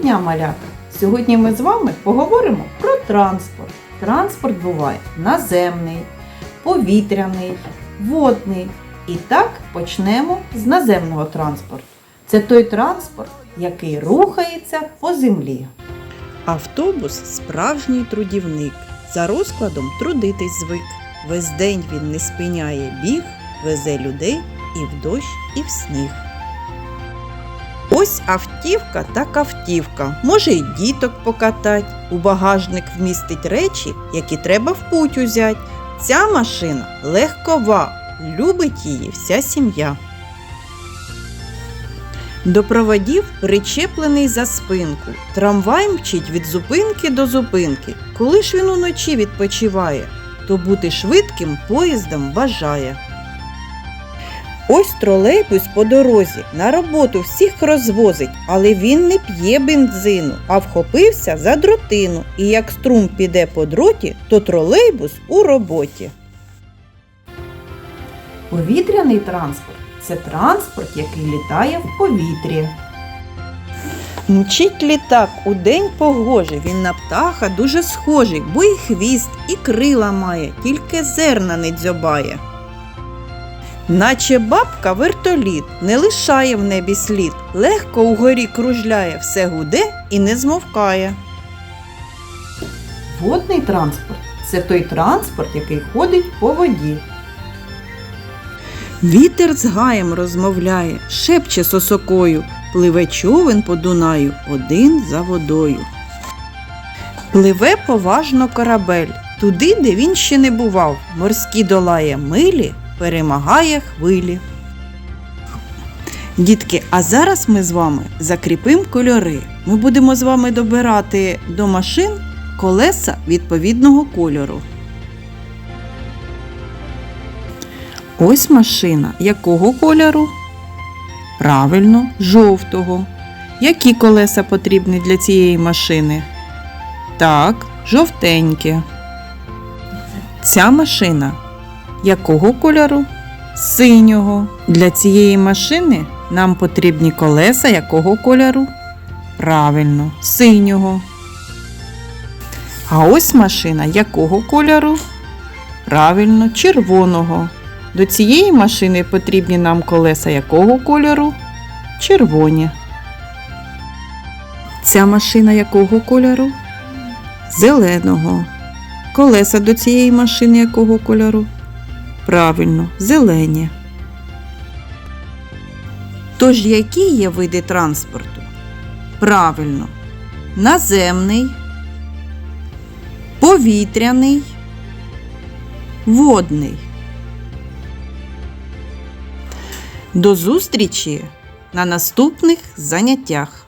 дня, малята! Сьогодні ми з вами поговоримо про транспорт. Транспорт буває наземний, повітряний, водний. І так почнемо з наземного транспорту. Це той транспорт, який рухається по землі. Автобус справжній трудівник. За розкладом трудитись звик. Весь день він не спиняє біг, везе людей і в дощ, і в сніг. Ось автівка так автівка. Може й діток покатать. У багажник вмістить речі, які треба в путь узять. Ця машина легкова, любить її вся сім'я. До проводів причеплений за спинку. Трамвай мчить від зупинки до зупинки. Коли ж він уночі відпочиває, то бути швидким поїздом бажає. Ось тролейбус по дорозі на роботу всіх розвозить, але він не п'є бензину, а вхопився за дротину. І як струм піде по дроті, то тролейбус у роботі. Повітряний транспорт це транспорт, який літає в повітрі. Мчить літак у день погожий, він на птаха дуже схожий, бо і хвіст, і крила має, тільки зерна не дзьобає. Наче бабка вертоліт не лишає в небі слід, легко угорі кружляє, все гуде і не змовкає. Водний транспорт це той транспорт, який ходить по воді. Вітер з гаєм розмовляє, шепче сосокою, пливе човен по Дунаю один за водою. Пливе поважно корабель, туди, де він ще не бував, морські долає милі, перемагає хвилі. Дітки, а зараз ми з вами закріпимо кольори. Ми будемо з вами добирати до машин колеса відповідного кольору. Ось машина якого кольору? Правильно, жовтого. Які колеса потрібні для цієї машини? Так, жовтенькі. Ця машина якого кольору? Синього. Для цієї машини нам потрібні колеса якого кольору? Правильно, синього. А ось машина якого кольору? Правильно, червоного. До цієї машини потрібні нам колеса якого кольору? Червоні. Ця машина якого кольору? Зеленого. Колеса до цієї машини якого кольору? Правильно, зелені. Тож які є види транспорту? Правильно, наземний, повітряний, водний. До зустрічі на наступних заняттях.